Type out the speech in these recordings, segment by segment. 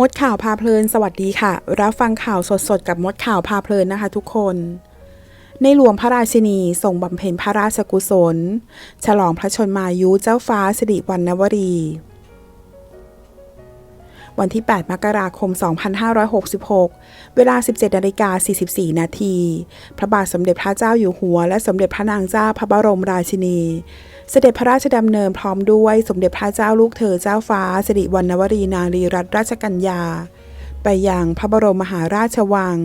มดข่าวพาเพลินสวัสดีค่ะ รับฟังข่าวสดๆ กับมดข่าวพาเพลินนะคะทุกคน ในหลวงพระราชินีทรงบำเพ็ญพระราชกุศล ฉลองพระชนมายุเจ้าฟ้าสิริวัณณวรี วันที่ 8 มกราคม 2566 เวลา 17นาฬิกา44 นาที พระบาทสมเด็จพระเจ้าอยู่หัว และสมเด็จพระนางเจ้าพระบรมราชินี เสด็จพระราชดำเนินพร้อมด้วยสมเด็จพระเจ้าลูกเธอเจ้าฟ้าสิริวัณณวรีนารีรัตนราชกัญญา ไปยังพระบรมมหาราชวัง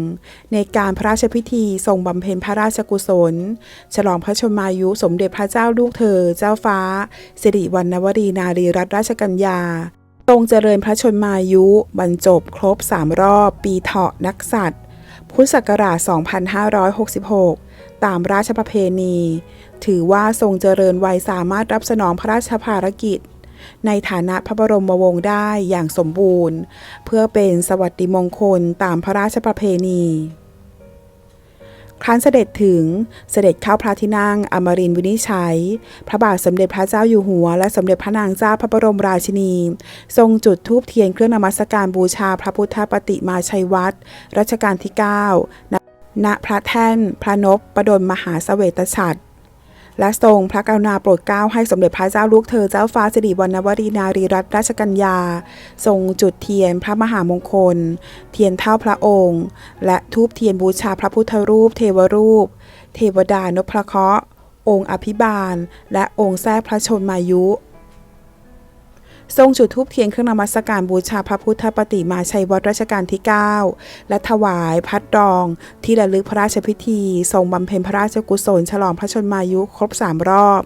ในการพระราชพิธีทรงบำเพ็ญพระราชกุศล ฉลองพระชนมายุสมเด็จพระเจ้าลูกเธอเจ้าฟ้าสิริวัณณวรีนารีรัตนราชกัญญาทรงเจริญพระชนมายุบรรจบครบ3รอบ ปีเถาะนักษัตริย์ พุทธศักราช 2566 ตามราชประเพณี ถือว่าทรงเจริญวัยสามารถรับสนองพระราชภารกิจ ในฐานะพระบรมวงศ์ได้อย่างสมบูรณ์ เพื่อเป็นสวัสดิมงคลตามพระราชประเพณีครั้นเสด็จถึงเสด็จเข้าพระที่นั่งอมรินทร์วินิจฉัย พระบาทสมเด็จพระเจ้าอยู่หัว และสมเด็จพระนางเจ้าพระบรมราชินี ทรงจุดธูปเทียนเครื่องนมัสการบูชาพระพุทธปฏิมาชัยวัดรัชกาลที่9ณณพระแท่น พระนพประดลมหาเสวตฉัตร และทรงพระกรุณาโปรดเกล้าให้สมเด็จพระเจ้าลูกเธอเจ้าฟ้าสิริวัณณวรีนารีรัตนราชกัญญา ทรงจุดเทียนพระมหามงคล เทียนเท่าพระองค์ และทูบเทียนบูชาพระพุทธรูป เทวรูป เทวดานพเคราะห์องค์อภิบาล และองค์แทรกพระชนมายุ ทรงจุดธูปเทียนเครื่องนมัสการบูชาพระพุทธปฏิมาชัยวัดรัชกาลที่ 9 และถวายพัดดอง ที่ระลึกพระราชพิธี ทรงบำเพ็ญพระราชกุศล ฉลองพระชนมายุครบ 3 รอบ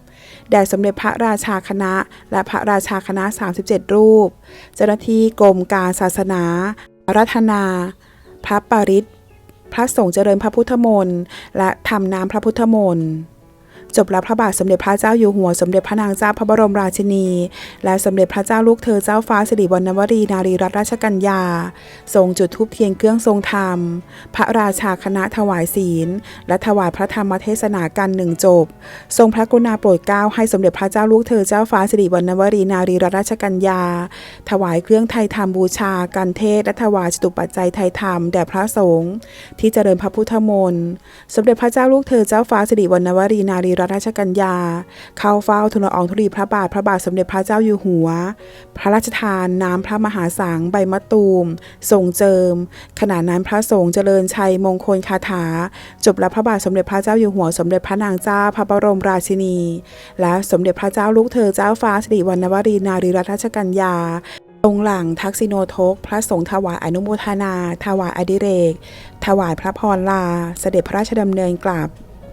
แด่สมเด็จพระราชาคณะ และพระราชาคณะ 37 รูป เจ้าหน้าที่กรมการศาสนารัธนา พระปริตรพระสงฆ์เจริญพระพุทธมนต์และทำน้ำพระพุทธมนต์ จบแล้วพระบาทสมเด็จพระเจ้าอยู่หัว สมเด็จพระนางเจ้าพระบรมราชินี และสมเด็จพระเจ้าลูกเธอเจ้าฟ้าสิริวัณณวรีนารีรัตนราชกัญญา ทรงจุดธูปเทียนเครื่องทรงธรรม พระราชาคณะถวายศีล และถวายพระธรรมเทศนากันหนึ่งจบ ทรงพระกรุณาโปรดเกล้าให้สมเด็จพระเจ้าลูกเธอเจ้าฟ้าสิริวัณณวรีนารีรัตนราชกัญญา ถวายเครื่องไทยธรรมบูชากันเทศและถวายจตุปัจจัยไทยธรรมแด่พระสงฆ์ที่เจริญพระพุทธมนต์ สมเด็จพระเจ้าลูกเธอเจ้าฟ้าสิริวัณณวรีนารีรัตนราชกัญญา เข้าเฝ้าทูลอองธุลีพระบาทพระบาทสมเด็จพระเจ้าอยู่หัว พระราชทานน้ำพระมหาสังใบมะตูมทรงเจิม ขณะนั้นพระสงฆ์เจริญชัยมงคลคาถา จบแล้วพระบาทสมเด็จพระเจ้าอยู่หัว สมเด็จพระนางเจ้าพระบรมราชินี และสมเด็จพระเจ้าลูกเธอเจ้าฟ้าสิริวัณวรีนารีรัตนราชกัญญาตรงหลังทักษิโนทก พระสงฆ์ถวายอนุโมทนา ถวายอดิเรก ถวายพระพรลา เสด็จพระราชดำเนินกลับ